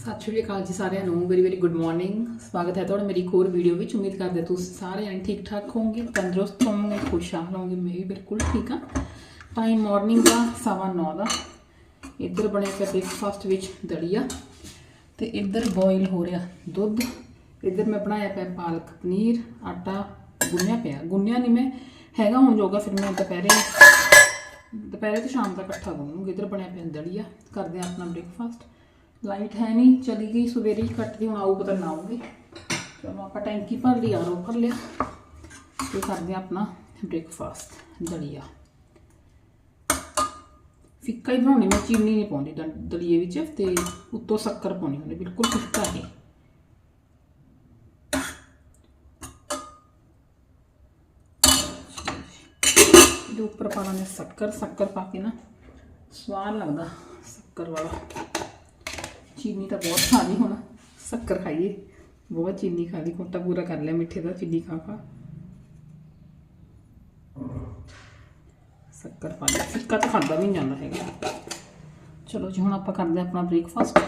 ਸਤਿ ਸ਼੍ਰੀ ਅਕਾਲ ਜੀ ਸਾਰਿਆਂ ਨੂੰ। ਵੈਰੀ ਵੈਰੀ ਗੁੱਡ ਮਾਰਨਿੰਗ ਸਵਾਗਤ ਹੈ ਤੁਹਾਡਾ ਮੇਰੀ ਇੱਕ ਹੋਰ ਵੀਡੀਓ ਵਿੱਚ। ਉਮੀਦ ਕਰਦੇ ਹਾਂ ਤੁਸੀਂ ਸਾਰੇ ਜਣੇ ਠੀਕ ਠਾਕ ਹੋਵੋਗੇ, ਤੰਦਰੁਸਤ ਹੋਵੋਗੇ, ਖੁਸ਼ਹਾਲ ਹੋਵੋਗੇ। ਮੈਂ ਵੀ ਬਿਲਕੁਲ ਠੀਕ ਹਾਂ। ਟਾਈਮ ਮਾਰਨਿੰਗ ਦਾ ਸਵਾ ਨੌ ਦਾ। ਇੱਧਰ ਬਣਿਆ ਪਿਆ ਬ੍ਰੇਕਫਾਸਟ ਵਿੱਚ ਦਲੀਆ ਤੇ ਇੱਧਰ ਬੋਇਲ ਹੋ ਰਿਹਾ ਦੁੱਧ। ਇੱਧਰ ਮੈਂ ਬਣਾਇਆ ਪਿਆ ਪਾਲਕ ਪਨੀਰ, ਆਟਾ ਗੁੰਨਿਆ ਪਿਆ। ਗੁੰਨਿਆ ਨਹੀਂ ਮੈਂ, ਹੈਗਾ ਹੁਣ ਜੋਗਾ ਫਿਰ ਮੈਂ ਦੁਪਹਿਰੇ। ਦੁਪਹਿਰੇ ਤੇ ਸ਼ਾਮ ਤੱਕ ਇਕੱਠਾ ਗੁੰਨੂੰਗੀ ਇੱਧਰ ਬਣਿਆ ਪਿਆ ਦਲੀਆ। ਕਰਦੇ ਹਾਂ ਆਪਣਾ ਬ੍ਰੇਕਫਾਸਟ ਲਾਈਟ ਹੈ ਨਹੀਂ, ਚਲੀ ਗਈ, ਸਵੇਰੇ ਹੀ ਕੱਟਦੀ, ਹੁਣ ਆਊ ਪਤਾ ਨਾ ਆਊਗੀ। ਚਲੋ ਆਪਾਂ ਟੈਂਕੀ ਭਰ ਲਈ ਆਰੋ ਭਰ ਲਿਆ। ਤੇ ਕਰਦੇ ਹਾਂ ਆਪਣਾ ਬ੍ਰੇਕਫਾਸਟ ਦਲੀਆ। ਫਿੱਕਾ ਹੀ ਬਣਾਉਣੀ, ਮੈਂ ਚੀਨੀ ਨਹੀਂ ਪਾਉਂਦੀ ਦ- ਦਲੀਏ ਵਿੱਚ, ਤੇ ਉੱਤੋਂ ਸ਼ੱਕਰ ਪਾਉਣੀ ਹੁੰਦੀ, ਬਿਲਕੁਲ ਫਿੱਕਾ ਹੀ ਇਹਦੇ ਉੱਪਰ ਪਾ ਲਾਂਗੇ ਸ਼ੱਕਰ ਸ਼ੱਕਰ ਪਾ ਕੇ ਨਾ, ਸਵਾਦ ਲੱਗਦਾ, ਸ਼ੱਕਰ ਵਾਲਾ। ਚੀਨੀ ਤਾਂ ਬਹੁਤ ਖਾ ਲਈ ਹੁਣ। ਸ਼ੱਕਰ ਖਾਈਏ। ਬਹੁਤ ਚੀਨੀ ਖਾ ਲਈ। ਕੋਟਾ ਪੂਰਾ ਕਰ ਲਿਆ। ਮਿੱਠੇ ਦਾ ਚੀਨੀ ਖਾ ਖਾ। ਸ਼ੱਕਰ ਪਾ ਲਿਆ। ਫਿੱਕਾ ਤਾਂ ਖਾਂਦਾ ਵੀ ਨਹੀਂ ਜਾਂਦਾ ਹੈਗਾ। ਚਲੋ ਜੀ, ਹੁਣ ਆਪਾਂ ਕਰਦੇ ਹਾਂ ਆਪਣਾ ਬ੍ਰੇਕਫਾਸਟ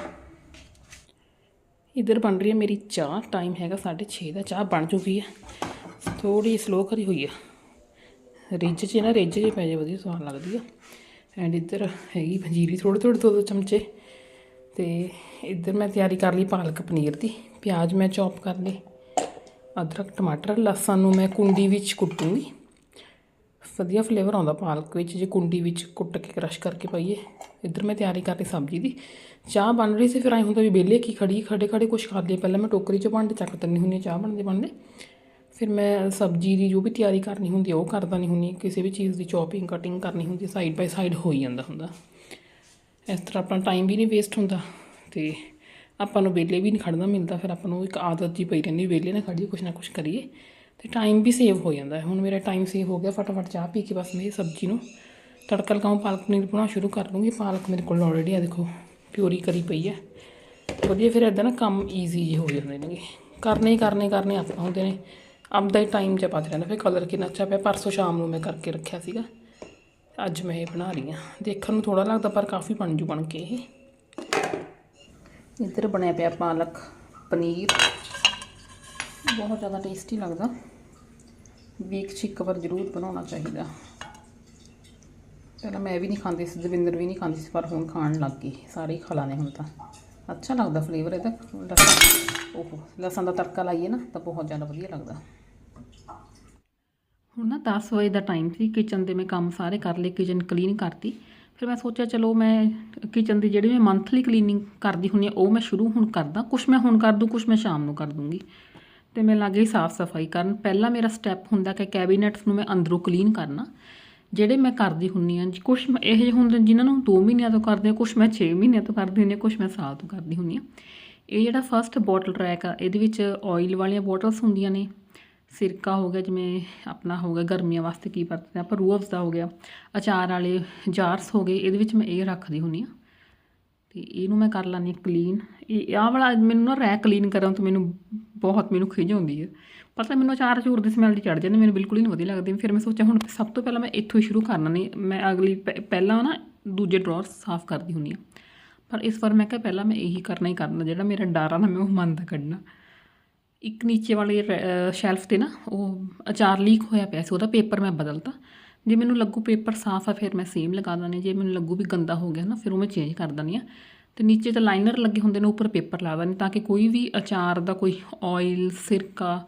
ਇਧਰ ਬਣ ਰਹੀ ਹੈ ਮੇਰੀ ਚਾਹ। ਟਾਈਮ ਹੈਗਾ 6:30 ਦਾ। ਚਾਹ ਬਣ ਚੁੱਕੀ ਹੈ। ਥੋੜੀ ਸਲੋ ਕਰੀ ਹੋਈ ਹੈ। ਰਿੱਝ 'ਚ ਨਾ। ਰਿੱਜ 'ਚ ਪੈ ਜੇ ਵਧੀਆ ਸਵਾਦ ਲੱਗਦੀ ਆ ਐਂਡ ਇੱਧਰ ਹੈਗੀ ਪੰਜੀਰੀ। ਥੋੜੇ ਥੋੜੇ ਦੋ ਦੋ ਚਮਚੇ। ਤੇ ਇੱਧਰ ਮੈਂ ਤਿਆਰੀ ਕਰ ਲਈ ਪਾਲਕ ਪਨੀਰ ਦੀ, ਪਿਆਜ਼ ਮੈਂ ਚੌਪ ਕਰ ਲਏ, ਅਦਰਕ, ਟਮਾਟਰ, ਲਸਣ ਨੂੰ ਮੈਂ ਕੁੰਡੀ ਵਿੱਚ ਕੁੱਟੂੰਗੀ। ਵਧੀਆ ਫਲੇਵਰ ਆਉਂਦਾ ਪਾਲਕ ਵਿੱਚ, ਜੇ ਕੁੰਡੀ ਵਿੱਚ ਕੁੱਟ ਕੇ ਕ੍ਰਸ਼ ਕਰਕੇ ਪਾਈਏ। ਇੱਧਰ ਮੈਂ ਤਿਆਰੀ ਕਰ ਲਈ ਸਬਜ਼ੀ ਦੀ। ਚਾਹ ਬਣ ਰਹੀ ਸੀ, ਫਿਰ ਐਂ ਹੁੰਦਾ ਵੀ ਵਿਹਲੇ ਕੀ ਖੜੀ, ਖੜੇ ਖੜੇ ਕੁਛ ਖਾ ਲਈਏ। ਪਹਿਲਾਂ ਮੈਂ ਟੋਕਰੀ 'ਚ ਭਾਂਡੇ ਚੱਕ ਦਿੰਦੀ ਹੁੰਦੀ ਹਾਂ ਚਾਹ ਬਣਦੇ ਬਣਦੇ। ਫਿਰ ਮੈਂ ਸਬਜ਼ੀ ਦੀ ਜੋ ਵੀ ਤਿਆਰੀ ਕਰਨੀ ਹੁੰਦੀ ਉਹ ਕਰਦਾ ਨਹੀਂ ਹੁੰਦੀ। ਕਿਸੇ ਵੀ ਚੀਜ਼ ਦੀ ਚੌਪਿੰਗ ਕਟਿੰਗ ਕਰਨੀ ਹੁੰਦੀ ਸਾਈਡ ਬਾਈ ਸਾਈਡ ਹੋ ਹੀ ਜਾਂਦਾ ਹੁੰਦਾ। ਇਸ ਤਰ੍ਹਾਂ ਆਪਣਾ ਟਾਈਮ ਵੀ ਨਹੀਂ ਵੇਸਟ ਹੁੰਦਾ ਤੇ ਆਪਾਂ ਨੂੰ ਵਿਹਲੇ ਵੀ ਨਹੀਂ ਖੜਨਾ ਮਿਲਦਾ, ਫਿਰ ਆਪਾਂ ਨੂੰ ਇੱਕ ਆਦਤ ਜੀ ਪਈ ਰਹਿੰਦੀ, ਵਿਹਲੇ ਨਾ ਖੜੀਏ, ਕੁਛ ਨਾ ਕੁਛ ਕਰੀਏ ਤੇ ਟਾਈਮ ਵੀ ਸੇਵ ਹੋ ਜਾਂਦਾ ਹੈ। ਹੁਣ ਮੇਰਾ ਟਾਈਮ ਸੇਵ ਹੋ ਗਿਆ, ਫਟਾਫਟ ਚਾਹ ਪੀ ਕੇ ਬਸ ਮੈਂ ਸਬਜ਼ੀ ਨੂੰ ਤੜਕਾ ਲਗਾਉਂ, ਪਾਲਕ ਪਨੀਰ ਬਣਾਉਣਾ ਸ਼ੁਰੂ ਕਰ ਲੂੰਗੀ ਪਾਲਕ ਮੇਰੇ ਕੋਲ ਆਲਰੇਡੀ ਆ, ਦੇਖੋ ਪਿਓਰੀ ਕਰੀ ਪਈ ਹੈ। ਵਧੀਆ ਫਿਰ ਇਦਾਂ ਨਾ ਕੰਮ ਈਜ਼ੀ ਹੋ ਜਾਂਦੇ ਨੇਗੇ। ਕਰਨੇ ਹੀ ਕਰਨੇ ਕਰਨੇ ਆਪਾਂ ਹੁੰਦੇ ਨੇ। ਆਪਦਾ ਹੀ ਟਾਈਮ ਚ ਪਾਤ ਰਹਿੰਦਾ ਫਿਰ ਕਲਰ ਕਿੰਨਾ ਅੱਛਾ ਪਿਆ। ਪਰਸੋਂ ਸ਼ਾਮ ਨੂੰ ਮੈਂ ਕਰਕੇ ਰੱਖਿਆ ਸੀਗਾ। ਅੱਜ ਮੈਂ ਇਹ ਬਣਾ ਰਹੀ ਹਾਂ। ਦੇਖਣ ਨੂੰ ਥੋੜਾ ਲੱਗਦਾ ਪਰ ਕਾਫੀ ਬਣ ਜੂ ਬਣ ਕੇ ਇਹ। ਇੱਧਰ ਬਣਿਆ ਪਿਆ ਪਾਲਕ, ਪਨੀਰ। ਬਹੁਤ ਜ਼ਿਆਦਾ ਟੇਸਟੀ ਲੱਗਦਾ। ਵੀਕ 'ਚ ਇੱਕ ਵਾਰ ਜ਼ਰੂਰ ਬਣਾਉਣਾ ਚਾਹੀਦਾ। ਪਹਿਲਾਂ ਮੈਂ ਵੀ ਨਹੀਂ ਖਾਂਦੀ ਸੀ, ਦਵਿੰਦਰ ਵੀ ਨਹੀਂ ਖਾਂਦੀ ਸੀ, ਪਰ ਹੁਣ ਖਾਣ ਲੱਗ ਗਈ। ਸਾਰੇ ਹੀ ਖਾ ਲਾਣੇ ਹੁਣ ਤਾਂ। ਅੱਛਾ ਲੱਗਦਾ ਫਲੇਵਰ ਇਹਦਾ। ਲਸਣ ਓਹੋ, ਲਸਣ ਦਾ ਤੜਕਾ ਲਾਈਏ ਨਾ ਤਾਂ ਬਹੁਤ ਜ਼ਿਆਦਾ ਵਧੀਆ ਲੱਗਦਾ। ਹੁਣ ਨਾ 10 ਵਜੇ ਦਾ ਟਾਈਮ ਸੀ ਕਿਚਨ ਦੇ ਮੈਂ ਕੰਮ ਸਾਰੇ ਕਰ ਲਏ ਕਿਚਨ ਕਲੀਨ ਕਰਤੀ। ਫਿਰ ਮੈਂ ਸੋਚਿਆ, ਚਲੋ ਮੈਂ ਕਿਚਨ ਦੀ ਜਿਹੜੀ ਮੈਂ ਮੰਥਲੀ ਕਲੀਨਿੰਗ ਕਰਦੀ ਹੁੰਦੀ ਹਾਂ, ਉਹ ਮੈਂ ਸ਼ੁਰੂ ਹੁਣ ਕਰਦਾ। ਕੁਝ ਮੈਂ ਹੁਣ ਕਰ ਦੂੰ ਕੁਝ ਮੈਂ ਸ਼ਾਮ ਨੂੰ ਕਰ ਦੂੰਗੀ। ਤੇ ਮੈਂ ਲੱਗ ਗਈ ਸਾਫ਼ ਸਫ਼ਾਈ ਕਰਨ। ਪਹਿਲਾ ਮੇਰਾ ਸਟੈਪ ਹੁੰਦਾ ਕਿ ਕੈਬਿਨਟਸ ਨੂੰ ਮੈਂ ਅੰਦਰੋਂ ਕਲੀਨ ਕਰਨਾ। ਜਿਹੜੇ ਮੈਂ ਕਰਦੀ ਹੁੰਨੀ ਆ ਕੁਝ ਇਹ ਜਿਹੇ ਹੁੰਦੇ ਨੇ ਜਿਨ੍ਹਾਂ ਨੂੰ 2 ਮਹੀਨਿਆਂ ਤੋਂ ਕਰਦੇ ਆ ਕੁਝ ਮੈਂ 6 ਮਹੀਨਿਆਂ ਤੋਂ ਕਰਦੀ ਹੁੰਨੀ ਆ ਕੁਝ ਮੈਂ ਸਾਲ ਤੋਂ ਕਰਦੀ ਹੁੰਨੀ ਆ ਇਹ ਜਿਹੜਾ ਫਰਸਟ ਬੋਟਲ ਰੈਕ ਆ, ਇਹਦੇ ਵਿੱਚ ਆਇਲ ਵਾਲੀਆਂ ਬੋਟਲਸ ਹੁੰਦੀਆਂ ਨੇ। ਸਿਰਕਾ ਹੋ ਗਿਆ, ਜਿਵੇਂ ਆਪਣਾ ਹੋ ਗਿਆ ਗਰਮੀਆਂ ਵਾਸਤੇ ਕੀ ਵਰਤਦੇ ਆਪਾਂ ਰੂਅਫਜ਼ ਦਾ ਹੋ ਗਿਆ, ਅਚਾਰ ਵਾਲੇ ਜਾਰਸ ਹੋ ਗਏ, ਇਹਦੇ ਵਿੱਚ ਮੈਂ ਇਹ ਰੱਖਦੀ ਹੁੰਨੀ ਆ ਤੇ ਇਹਨੂੰ ਮੈਂ ਕਰ ਲਾਂਗੀ ਕਲੀਨ ਇਹ ਆਹ ਵਾਲਾ ਮੈਨੂੰ ਨਾ ਰੈਕ ਕਲੀਨ ਕਰਨ ਤੋਂ ਮੈਨੂੰ ਬਹੁਤ ਮੈਨੂੰ ਖਿਜ ਆਉਂਦੀ ਹੈ ਪਤਾ ਮੈਨੂੰ ਅਚਾਰ ਚੂਰ ਦੀ ਸਮੈਲ ਦੀ ਚੜ ਜਾਂਦੀ, ਮੈਨੂੰ ਬਿਲਕੁਲ ਹੀ ਨਹੀਂ ਵਧੀਆ ਲੱਗਦੀ, ਫਿਰ ਮੈਂ ਸੋਚਿਆ ਹੁਣ ਸਭ ਤੋਂ ਪਹਿਲਾਂ ਮੈਂ ਇੱਥੋਂ ਹੀ ਸ਼ੁਰੂ ਕਰਨਾ, ਨਹੀਂ ਮੈਂ ਅਗਲੀ ਪਹਿ- ਪਹਿਲਾਂ ਨਾ ਦੂਜੇ ਡਰਾਅਰ ਸਾਫ਼ ਕਰਦੀ ਹੁੰਨੀ ਆ ਪਰ ਇਸ ਵਾਰ ਮੈਂ ਕਿਹਾ ਪਹਿਲਾਂ ਮੈਂ ਇਹੀ ਕਰਨਾ ਹੀ ਕਰਨਾ, ਜਿਹੜਾ ਮੇਰਾ ਡਰ ਆ ਨਾ, ਮੈਂ ਉਹ ਮਨ ਦਾ ਕੱਢਣਾ। ਇੱਕ ਨੀਚੇ ਵਾਲੇ ਸ਼ੈਲਫ ਤੇ ਨਾ, ਉਹ ਅਚਾਰ ਲੀਕ ਹੋਇਆ ਪਿਆ ਸੀ, ਉਹਦਾ ਪੇਪਰ ਮੈਂ ਬਦਲਤਾ। ਜੇ ਮੈਨੂੰ ਲੱਗੂ ਪੇਪਰ ਸਾਫ਼ ਆ, ਫਿਰ ਮੈਂ ਸੇਮ ਲਗਾ ਦਿੰਦੀ ਹਾਂ। ਜੇ ਮੈਨੂੰ ਲੱਗੂ ਵੀ ਗੰਦਾ ਹੋ ਗਿਆ ਨਾ, ਫਿਰ ਉਹ ਮੈਂ ਚੇਂਜ ਕਰ ਦਿੰਦੀ ਆ ਤੇ ਨੀਚੇ ਤਾਂ ਲਾਈਨਰ ਲੱਗੇ ਹੁੰਦੇ ਨੇ, ਉੱਪਰ ਪੇਪਰ ਲਾ ਦਿੰਦੀ ਤਾਂ ਕਿ ਕੋਈ ਵੀ ਅਚਾਰ ਦਾ ਕੋਈ ਆਇਲ ਸਿਰਕਾ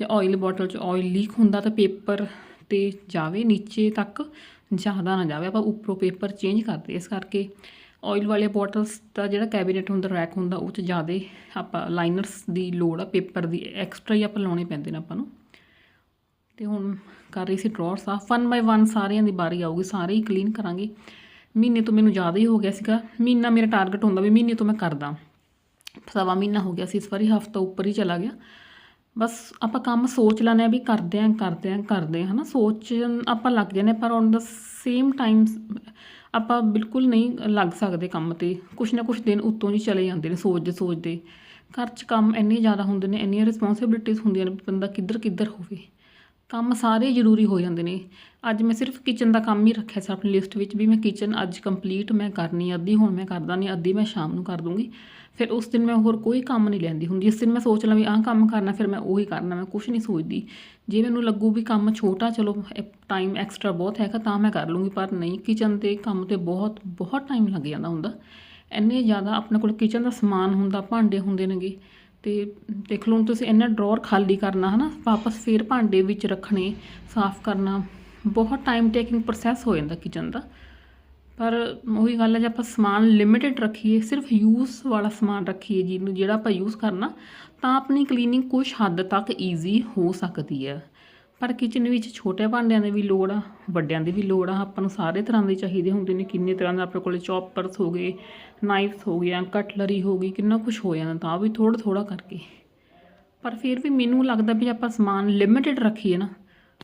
ਜਾਂ ਆਇਲ ਬੋਟਲ 'ਚ ਆਇਲ ਲੀਕ ਹੁੰਦਾ, ਤਾਂ ਪੇਪਰ ਤੇ ਜਾਵੇ। ਨੀਚੇ ਤੱਕ ਜ਼ਿਆਦਾ ਨਾ ਜਾਵੇ। ਆਪਾਂ ਉੱਪਰੋਂ ਪੇਪਰ ਚੇਂਜ ਕਰਦੇ ਇਸ ਕਰਕੇ ਆਇਲ ਵਾਲੇ ਬੋਟਲਸ ਦਾ ਜਿਹੜਾ ਕੈਬਿਨਟ ਹੁੰਦਾ ਰੈਕ ਹੁੰਦਾ ਉਹ 'ਚ ਜ਼ਿਆਦਾ ਆਪਾਂ ਲਾਈਨਰਸ ਦੀ ਲੋੜ ਆ ਪੇਪਰ ਦੀ ਐਕਸਟਰਾ ਹੀ ਆਪਾਂ ਲਾਉਣੇ ਪੈਂਦੇ ਨੇ ਆਪਾਂ ਨੂੰ। ਤੇ ਹੁਣ ਕਰ ਰਹੀ ਸੀ ਡਰਾਅਰ ਸਾਫ਼। ਵਨ ਬਾਈ ਵਨ ਸਾਰਿਆਂ ਦੀ ਬਾਰੀ ਆਊਗੀ ਸਾਰੇ ਹੀ ਕਲੀਨ ਕਰਾਂਗੇ। ਮਹੀਨੇ ਤੋਂ ਮੈਨੂੰ ਜ਼ਿਆਦਾ ਹੀ ਹੋ ਗਿਆ ਸੀਗਾ। ਮਹੀਨਾ ਮੇਰਾ ਟਾਰਗੇਟ ਹੁੰਦਾ ਵੀ ਮਹੀਨੇ ਤੋਂ ਮੈਂ ਕਰਦਾ। ਸਵਾ ਮਹੀਨਾ ਹੋ ਗਿਆ ਸੀ ਇਸ ਵਾਰੀ ਹਫਤਾ ਉੱਪਰ ਹੀ ਚਲਾ ਗਿਆ। ਬਸ ਆਪਾਂ ਕੰਮ ਸੋਚ ਲੈਂਦੇ ਆ ਵੀ ਕਰਦੇ ਆਂ ਕਰਦੇ ਆਂ ਕਰਦੇ ਆਂ ਹਨਾ। ਸੋਚ ਆਪਾਂ ਲੱਗ ਜਾਂਦੇ ਹਾਂ, ਪਰ ਔਨ ਦਾ ਸੇਮ ਟਾਈਮ ਆਪਾਂ ਬਿਲਕੁਲ ਨਹੀਂ ਲੱਗ ਸਕਦੇ ਕੰਮ ਤੇ। ਕੁਛ ਨਾ ਕੁਛ ਦਿਨ ਉੱਤੋਂ ਜੀ ਚਲੇ ਜਾਂਦੇ ਨੇ ਸੋਚਦੇ ਸੋਚਦੇ। ਘਰ 'ਚ ਕੰਮ ਇੰਨੇ ਜ਼ਿਆਦਾ ਹੁੰਦੇ ਨੇ, ਇੰਨੀਆਂ ਰਿਸਪੌਂਸਿਬਿਲਿਟੀਜ਼ ਹੁੰਦੀਆਂ ਨੇ ਵੀ ਬੰਦਾ ਕਿੱਧਰ ਕਿੱਧਰ ਹੋਵੇ। ਕੰਮ ਸਾਰੇ ਜ਼ਰੂਰੀ ਹੋ ਜਾਂਦੇ ਨੇ। ਅੱਜ ਮੈਂ ਸਿਰਫ ਕਿਚਨ ਦਾ ਕੰਮ ਹੀ ਰੱਖਿਆ ਸੀ ਆਪਣੀ ਲਿਸਟ ਵਿੱਚ ਵੀ ਮੈਂ ਕਿਚਨ ਅੱਜ ਕੰਪਲੀਟ ਮੈਂ ਕਰਨੀ ਅੱਧੀ ਹੁਣ ਮੈਂ ਕਰਦਾ ਨਹੀਂ ਅੱਧੀ ਮੈਂ ਸ਼ਾਮ ਨੂੰ ਕਰ ਦੂੰਗੀ। ਫਿਰ ਉਸ ਦਿਨ ਮੈਂ ਹੋਰ ਕੋਈ ਕੰਮ ਨਹੀਂ ਲੈਂਦੀ ਹੁੰਦੀ। ਇਸ ਦਿਨ ਮੈਂ ਸੋਚ ਲਾਂ ਵੀ ਆਹ ਕੰਮ ਕਰਨਾ, ਫਿਰ ਮੈਂ ਉਹੀ ਕਰਨਾ, ਮੈਂ ਕੁਝ ਨਹੀਂ ਸੋਚਦੀ। ਜੇ ਮੈਨੂੰ ਲੱਗੂ ਵੀ ਕੰਮ ਛੋਟਾ, ਚਲੋ ਟਾਈਮ ਐਕਸਟਰਾ ਬਹੁਤ ਹੈਗਾ, ਤਾਂ ਮੈਂ ਕਰ ਲੂੰਗੀ, ਪਰ ਨਹੀਂ ਕਿਚਨ 'ਤੇ ਕੰਮ ਤੇ ਬਹੁਤ ਬਹੁਤ ਟਾਈਮ ਲੱਗ ਜਾਂਦਾ ਹੁੰਦਾ। ਇੰਨੇ ਜ਼ਿਆਦਾ ਆਪਣੇ ਕੋਲ ਕਿਚਨ ਦਾ ਸਮਾਨ ਹੁੰਦਾ, ਭਾਂਡੇ ਹੁੰਦੇ ਨੇਗੇ। ਤੇ ਦੇਖ ਲਓ, ਹੁਣ ਤੁਸੀਂ ਇੰਨਾ ਡਰਾਅਰ ਖਾਲੀ ਕਰਨਾ, ਹਨਾ, ਵਾਪਸ ਫੇਰ ਭਾਂਡੇ ਵਿੱਚ ਰੱਖਣੇ, ਸਾਫ਼ ਕਰਨਾ, ਬਹੁਤ ਟਾਈਮ ਟੇਕਿੰਗ ਪ੍ਰੋਸੈਸ ਹੋ ਜਾਂਦਾ ਕਿਚਨ ਦਾ। ਪਰ ਉਹੀ ਗੱਲ ਹੈ ਜੇ ਆਪਾਂ ਸਮਾਨ ਲਿਮਿਟਿਡ ਰੱਖੀਏ, ਸਿਰਫ ਯੂਜ਼ ਵਾਲਾ ਸਮਾਨ ਰੱਖੀਏ ਜਿਹਨੂੰ ਜਿਹੜਾ ਆਪਾਂ ਯੂਜ਼ ਕਰਨਾ, ਤਾਂ ਆਪਣੀ ਕਲੀਨਿੰਗ ਕੁਝ ਹੱਦ ਤੱਕ ਈਜ਼ੀ ਹੋ ਸਕਦੀ ਹੈ। ਪਰ ਕਿਚਨ ਵਿੱਚ ਛੋਟੇ ਭਾਂਡਿਆਂ ਦੀ ਵੀ ਲੋੜ ਆ, ਵੱਡਿਆਂ ਦੀ ਵੀ ਲੋੜ ਆ, ਆਪਾਂ ਨੂੰ ਸਾਰੇ ਤਰ੍ਹਾਂ ਦੇ ਚਾਹੀਦੇ ਹੁੰਦੇ ਨੇ। ਕਿੰਨੇ ਤਰ੍ਹਾਂ ਦੇ ਆਪਣੇ ਕੋਲੇ ਚੌਪਰਸ ਹੋ ਗਏ ਨਾਈਫਸ ਹੋ ਗਈਆਂ ਕਟਲਰੀ ਹੋ ਗਈ, ਕਿੰਨਾ ਕੁਝ ਹੋ ਜਾਂਦਾ ਤਾਂ ਵੀ ਥੋੜ੍ਹਾ ਥੋੜ੍ਹਾ ਕਰਕੇ। ਪਰ ਫਿਰ ਵੀ ਮੈਨੂੰ ਲੱਗਦਾ ਵੀ ਆਪਾਂ ਸਮਾਨ ਲਿਮਿਟਿਡ ਰੱਖੀਏ ਨਾ,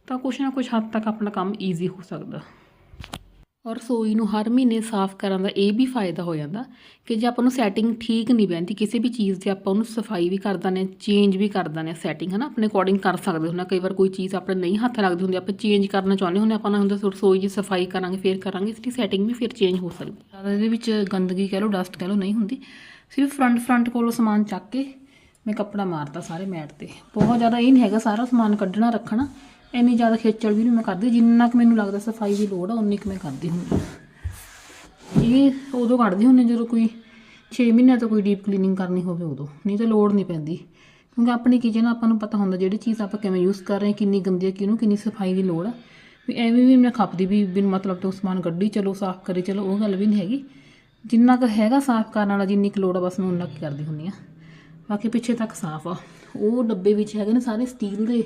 ਤਾਂ ਕੁਛ ਨਾ ਕੁਛ ਹੱਦ ਤੱਕ ਆਪਣਾ ਕੰਮ ਈਜ਼ੀ ਹੋ ਸਕਦਾ। ਔਰ ਰਸੋਈ ਨੂੰ ਹਰ ਮਹੀਨੇ ਸਾਫ਼ ਕਰਨ ਦਾ ਇਹ ਵੀ ਫਾਇਦਾ ਹੋ ਜਾਂਦਾ ਕਿ ਜੇ ਆਪਾਂ ਨੂੰ ਸੈਟਿੰਗ ਠੀਕ ਨਹੀਂ ਬੈਂਦੀ ਕਿਸੇ ਵੀ ਚੀਜ਼ ਦੀ ਆਪਾਂ ਉਹਨੂੰ ਸਫ਼ਾਈ ਵੀ ਕਰ ਦਿੰਦੇ ਚੇਂਜ ਵੀ ਕਰ ਦਿੰਦੇ ਹਾਂ ਸੈਟਿੰਗ ਹੈ ਨਾ ਆਪਣੇ ਅਕੋਰਡਿੰਗ ਕਰ ਸਕਦੇ ਹੁੰਦੇ ਹਾਂ। ਕਈ ਵਾਰ ਕੋਈ ਚੀਜ਼ ਆਪਣੇ ਨਹੀਂ ਹੱਥ ਲੱਗਦੀ ਹੁੰਦੀ, ਆਪਾਂ ਚੇਂਜ ਕਰਨਾ ਚਾਹੁੰਦੇ ਹੁੰਦੇ ਆਪਾਂ ਨਾ ਹੁੰਦਾ ਰਸੋਈ ਦੀ ਸਫ਼ਾਈ ਕਰਾਂਗੇ, ਫਿਰ ਕਰਾਂਗੇ, ਇਸ ਦੀ ਸੈਟਿੰਗ ਵੀ ਫਿਰ ਚੇਂਜ ਹੋ ਸਕਦੀ ਜ਼ਿਆਦਾ ਇਹਦੇ ਵਿੱਚ ਗੰਦਗੀ ਕਹਿ ਲਓ ਡਸਟ ਕਹਿ ਲਓ, ਨਹੀਂ ਹੁੰਦੀ। ਸਿਰਫ ਫਰੰਟ ਫਰੰਟ ਕੋਲੋਂ ਸਮਾਨ ਚੱਕ ਕੇ ਮੈਂ ਕੱਪੜਾ ਮਾਰਤਾ ਸਾਰੇ ਮੈਟ ਤੇ। ਬਹੁਤ ਜ਼ਿਆਦਾ ਇਹ ਨਹੀਂ ਹੈਗਾ ਸਾਰਾ ਸਮਾਨ ਕੱਢਣਾ, ਰੱਖਣਾ। ਇੰਨੀ ਜ਼ਿਆਦਾ ਖੇਚਲ ਵੀ ਨਹੀਂ ਮੈਂ ਕਰਦੀ, ਜਿੰਨਾ ਕੁ ਮੈਨੂੰ ਲੱਗਦਾ ਸਫ਼ਾਈ ਦੀ ਲੋੜ ਆ ਉਨੀ ਕੁ ਮੈਂ ਕਰਦੀ ਹੁੰਦੀ ਹਾਂ। ਇਹ ਉਦੋਂ ਕੱਢਦੀ ਹੁੰਦੀ ਜਦੋਂ ਕੋਈ 6 ਮਹੀਨਿਆਂ ਤੋਂ ਕੋਈ ਡੀਪ ਕਲੀਨਿੰਗ ਕਰਨੀ ਹੋਵੇ ਉਦੋਂ, ਨਹੀਂ ਤਾਂ ਲੋੜ ਨਹੀਂ ਪੈਂਦੀ। ਕਿਉਂਕਿ ਆਪਣੀ ਕਿਚਨ ਆਪਾਂ ਨੂੰ ਪਤਾ ਹੁੰਦਾ ਜਿਹੜੀ ਚੀਜ਼ ਆਪਾਂ ਕਿਵੇਂ ਯੂਜ਼ ਕਰ ਰਹੇ ਹਾਂ, ਕਿੰਨੀ ਗੰਦੀ ਹੈ ਕਿਹਨੂੰ ਕਿੰਨੀ ਸਫ਼ਾਈ ਦੀ ਲੋੜ ਆ। ਵੀ ਐਵੇਂ ਵੀ ਮੈਂ ਖਪਦੀ ਵੀ ਬਿਨ ਮਤਲਬ ਤੋਂ ਸਮਾਨ ਕੱਢੀ, ਚਲੋ ਸਾਫ਼ ਕਰੀ, ਚਲੋ ਉਹ ਗੱਲ ਵੀ ਨਹੀਂ ਹੈਗੀ। ਜਿੰਨਾ ਕੁ ਹੈਗਾ ਸਾਫ਼ ਕਰਨ ਵਾਲਾ, ਜਿੰਨੀ ਕੁ ਲੋੜ ਆ, ਬਸ ਮੈਂ ਉਨਾ ਕੁ ਕਰਦੀ ਹੁੰਦੀ ਆ ਬਾਕੀ ਪਿੱਛੇ ਤੱਕ ਸਾਫ਼ ਆ। ਉਹ ਡੱਬੇ ਵਿੱਚ ਹੈਗੇ ਨੇ ਸਾਰੇ ਸਟੀਲ ਦੇ।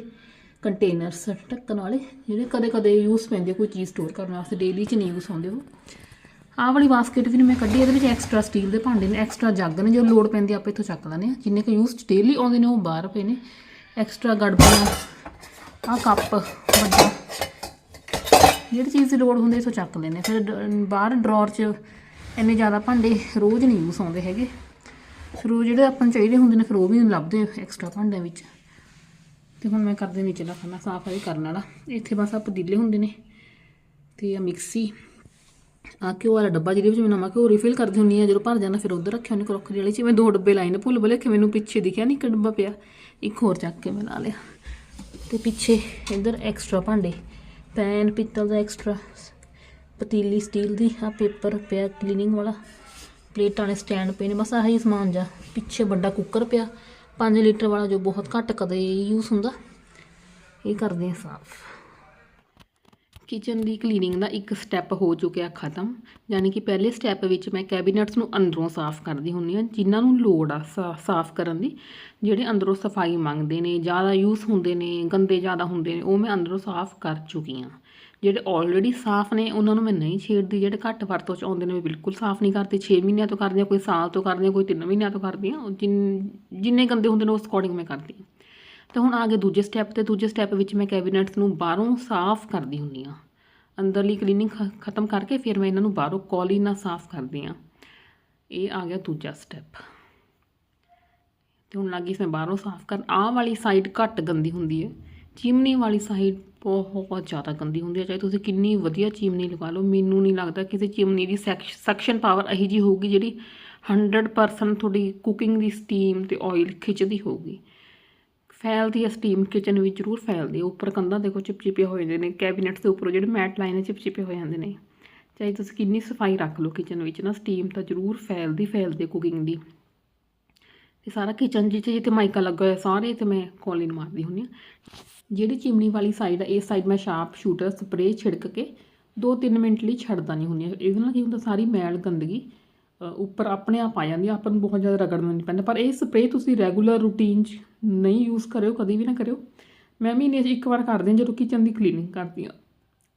ਕੰਟੇਨਰਸ ਢੱਕਣ ਵਾਲੇ, ਜਿਹੜੇ ਕਦੇ ਕਦੇ ਯੂਜ਼ ਪੈਂਦੇ ਕੋਈ ਚੀਜ਼ ਸਟੋਰ ਕਰਨ ਵਾਸਤੇ ਡੇਲੀ ਚ ਨਹੀਂ ਯੂਜ਼ ਹੁੰਦੇ ਉਹ। ਆਹ ਵਾਲੀ ਬਾਸਕਟ ਵੀ ਮੈਂ ਕੱਢੀ, ਇਹਦੇ ਵਿੱਚ ਐਕਸਟਰਾ ਸਟੀਲ ਦੇ ਭਾਂਡੇ ਨੇ ਐਕਸਟਰਾ ਜੱਗ ਨੇ ਜੋ ਲੋੜ ਪੈਂਦੀ ਆਪਾਂ ਇੱਥੋਂ ਚੱਕ ਲੈਂਦੇ ਆ। ਜਿੰਨੇ ਕੁ ਯੂਜ਼ ਡੇਲੀ ਆਉਂਦੇ ਨੇ, ਉਹ ਬਾਹਰ ਪਏ ਨੇ। ਐਕਸਟਰਾ ਗੜਬੜਾਂ ਆਹ ਕੱਪ ਵੱਡਾ। ਜਿਹੜੀ ਚੀਜ਼ ਦੀ ਲੋੜ ਹੁੰਦੀ, ਇੱਥੋਂ ਚੱਕ ਲੈਂਦੇ ਹਾਂ। ਫਿਰ ਬਾਹਰ ਡਰਾਅਰ 'ਚ ਇੰਨੇ ਜ਼ਿਆਦਾ ਭਾਂਡੇ ਰੋਜ਼ ਨਹੀਂ ਯੂਜ਼ ਆਉਂਦੇ ਹੈਗੇ। ਫਿਰ ਉਹ ਜਿਹੜੇ ਆਪਾਂ ਨੂੰ ਚਾਹੀਦੇ ਹੁੰਦੇ ਨੇ, ਫਿਰ ਉਹ ਵੀ ਲੱਭਦੇ ਐਕਸਟਰਾ ਭਾਂਡਿਆਂ ਵਿੱਚ। ਤੇ ਹੁਣ ਮੈਂ ਕਰਦੇ ਨੀਚੇ ਦਾ ਖਾਣਾ, ਸਾਫ਼ ਆਈ ਕਰਨ ਵਾਲਾ। ਇੱਥੇ ਬਸ ਆ ਪਤੀਲੇ ਹੁੰਦੇ ਨੇ ਤੇ ਆ ਮਿਕਸੀ। ਆ ਘਿਓ ਵਾਲਾ ਡੱਬਾ ਜਿਹਦੇ ਵਿੱਚ ਮੈਂ ਨਮਕ ਘਿਓ ਰੀਫਿਲ ਕਰਦੀ ਹੁੰਦੀ ਆ ਜਦੋਂ ਭਰ ਜਾਂਦਾ ਫਿਰ ਉਧਰ ਰੱਖਿਆ ਉਹਨੇ ਕਰੋਕਰੀ ਵਾਲੀ ਚ ਮੈਂ ਦੋ ਡੱਬੇ ਲਾਏ ਨੇ, ਭੁੱਲ ਭੁੱਲੇ ਕਿ ਮੈਨੂੰ ਪਿੱਛੇ ਦਿਖਿਆ ਨਹੀਂ ਇੱਕ ਡੱਬਾ ਪਿਆ, ਇੱਕ ਹੋਰ ਚੱਕ ਕੇ ਮੈਂ ਲਾ ਲਿਆ। ਤੇ ਪਿੱਛੇ ਇੱਧਰ ਐਕਸਟਰਾ ਭਾਂਡੇ, ਪੈਨ, ਪਿੱਤਲ ਦਾ ਐਕਸਟਰਾ ਪਤੀਲੀ ਸਟੀਲ ਦੀ, ਆ ਪੇਪਰ ਪਿਆ ਕਲੀਨਿੰਗ ਵਾਲਾ। ਪਲੇਟਾਂ ਵਾਲੇ ਸਟੈਂਡ ਪਏ ਨੇ, ਬਸ ਆਹੀ ਸਮਾਨ ਜਾ ਪਿੱਛੇ ਵੱਡਾ ਕੁੱਕਰ ਪਿਆ। 5 ਲੀਟਰ ਵਾਲਾ ਜੋ ਬਹੁਤ ਘੱਟ ਕਦੇ ਯੂਜ਼ ਹੁੰਦਾ ਇਹ ਕਰਦੇ ਆ ਸਾਫ਼। ਕਿਚਨ ਦੀ ਕਲੀਨਿੰਗ ਦਾ ਇੱਕ ਸਟੈਪ ਹੋ ਚੁੱਕਿਆ ਖਤਮ। ਯਾਨੀ ਕਿ ਪਹਿਲੇ ਸਟੈਪ ਵਿੱਚ ਮੈਂ ਕੈਬਿਨਟਸ ਨੂੰ ਅੰਦਰੋਂ ਸਾਫ਼ ਕਰਦੀ ਹੁੰਦੀ ਹਾਂ, ਜਿਨ੍ਹਾਂ ਨੂੰ ਲੋੜ ਆ ਸਾ- ਸਾਫ਼ ਕਰਨ ਦੀ। ਜਿਹੜੇ ਅੰਦਰੋਂ ਸਫ਼ਾਈ ਮੰਗਦੇ ਨੇ, ਜ਼ਿਆਦਾ ਯੂਜ਼ ਹੁੰਦੇ ਨੇ, ਗੰਦੇ ਜ਼ਿਆਦਾ ਹੁੰਦੇ ਨੇ, ਉਹ ਮੈਂ ਅੰਦਰੋਂ ਸਾਫ਼ ਕਰ ਚੁੱਕੀ ਹਾਂ। ਜਿਹੜੇ ਆਲਰੇਡੀ ਸਾਫ਼ ਨੇ, ਉਹਨਾਂ ਨੂੰ ਮੈਂ ਨਹੀਂ ਛੇੜਦੀ। ਜਿਹੜੇ ਘੱਟ ਵਰਤੋਂ ਚ ਆਉਂਦੇ ਨੇ ਮੈਂ ਬਿਲਕੁਲ ਸਾਫ਼ ਨਹੀਂ ਕਰਦੀ। 6 ਮਹੀਨਿਆਂ ਤੋਂ ਕਰਦੀ ਹਾਂ ਕੋਈ ਸਾਲ ਤੋਂ ਕਰਦੀ ਹਾਂ ਕੋਈ 3 ਮਹੀਨਿਆਂ ਤੋਂ ਕਰਦੀ ਹਾਂ ਉਹ ਜਿੰਨ- ਜਿੰਨੇ ਗੰਦੇ ਹੁੰਦੇ ਨੇ, ਉਸ ਅਕੋਰਡਿੰਗ ਮੈਂ ਕਰਦੀ ਹਾਂ। ਤੇ ਹੁਣ ਆ ਗਏ ਦੂਜੇ ਸਟੈਪ ਤੇ ਦੂਜੇ ਸਟੈਪ ਵਿੱਚ ਮੈਂ ਕੈਬਿਨਟਸ ਨੂੰ ਬਾਹਰੋਂ ਸਾਫ਼ ਕਰਦੀ ਹੁੰਦੀ ਹਾਂ। ਅੰਦਰਲੀ ਕਲੀਨਿੰਗ ਖਤਮ ਕਰਕੇ ਫਿਰ ਮੈਂ ਇਹਨਾਂ ਨੂੰ ਬਾਹਰੋਂ ਕੌਲੀ ਨਾਲ ਸਾਫ਼ ਕਰਦੀ ਹਾਂ। ਇਹ ਆ ਗਿਆ ਦੂਜਾ ਸਟੈਪ ਤੇ ਹੁਣ ਲੱਗੀ ਮੈਂ ਬਾਹਰੋਂ ਸਾਫ਼ ਕਰਨ। ਆਹ ਵਾਲੀ ਸਾਈਡ ਘੱਟ ਗੰਦੀ ਹੁੰਦੀ ਹੈ। ਚਿਮਨੀ ਵਾਲੀ ਸਾਈਡ ਬਹੁਤ ਜ਼ਿਆਦਾ ਗੰਦੀ ਹੁੰਦੀ ਹੈ। ਚਾਹੇ ਤੁਸੀਂ ਕਿੰਨੀ ਵਧੀਆ ਚਿਮਨੀ ਲਗਾ ਲਓ, ਮੈਨੂੰ ਨਹੀਂ ਲੱਗਦਾ ਕਿਸੇ ਚਿਮਨੀ ਦੀ ਸੈਕਸ਼ਨ ਪਾਵਰ ਇਹੀ ਜੀ ਹੋਊਗੀ ਜਿਹੜੀ 100% ਤੁਹਾਡੀ ਕੁਕਿੰਗ ਦੀ ਸਟੀਮ ਤੇ ਆਇਲ ਖਿੱਚਦੀ ਹੋਊਗੀ। ਫੈਲਦੀ ਹੈ ਸਟੀਮ ਕਿਚਨ ਵਿੱਚ ਜ਼ਰੂਰ ਫੈਲਦੀ ਹੈ ਉੱਪਰ ਕੰਧਾਂ ਦੇਖੋ ਚਿਪਚਿਪੇ ਹੋ ਜਾਂਦੇ ਨੇ ਕੈਬਨਿਟਸ ਦੇ ਉੱਪਰ ਜਿਹੜੇ ਮੈਟ ਲਾਏ ਨੇ, ਚਿਪਚਿਪੇ ਹੋ ਜਾਂਦੇ ਨੇ। ਚਾਹੇ ਤੁਸੀਂ ਕਿੰਨੀ ਸਫ਼ਾਈ ਰੱਖ ਲਓ ਕਿਚਨ ਵਿੱਚ ਨਾ ਸਟੀਮ ਤਾਂ ਜ਼ਰੂਰ ਫੈਲਦੀ ਫੈਲਦੀ ਕੁਕਿੰਗ ਦੀ। ਤੇ ਸਾਰਾ ਕਿਚਨ ਜਿੱਥੇ ਜਿੱਥੇ ਮਾਈਕਾ ਲੱਗਾ ਹੋਇਆ, ਸਾਰੇ ਤੇ ਮੈਂ ਕੋਲਿਨ ਮਾਰਦੀ ਹੁੰਦੀ ਹਾਂ ਜਿਹੜੀ ਚਿਮਨੀ ਵਾਲੀ ਸਾਈਡ ਆ, ਇਸ ਸਾਈਡ ਮੈਂ ਸ਼ਾਰਪ ਸ਼ੂਟਰ ਸਪਰੇਅ ਛਿੜਕ ਕੇ 2-3 ਮਿੰਟ ਲਈ ਛੱਡਦਾ ਨਹੀਂ ਹੁੰਦੀ ਇਹਦੇ ਨਾਲ ਕੀ ਹੁੰਦਾ, ਸਾਰੀ ਮੈਲ ਗੰਦਗੀ ਉੱਪਰ ਆਪਣੇ ਆਪ ਆ ਜਾਂਦੀ ਆ, ਆਪਾਂ ਨੂੰ ਬਹੁਤ ਜ਼ਿਆਦਾ ਰਗੜਨਾ ਨਹੀਂ ਪੈਂਦਾ। ਪਰ ਇਹ ਸਪਰੇਅ ਤੁਸੀਂ ਰੈਗੂਲਰ ਰੂਟੀਨ 'ਚ ਨਹੀਂ ਯੂਜ਼ ਕਰਿਓ, ਕਦੀ ਵੀ ਨਾ ਕਰਿਓ। ਮੈਂ ਮਹੀਨੇ 'ਚ ਇੱਕ ਵਾਰ ਕਰਦੀ ਹਾਂ, ਜਦੋਂ ਕਿਚਨ ਦੀ ਕਲੀਨਿੰਗ ਕਰਦੀ ਹਾਂ।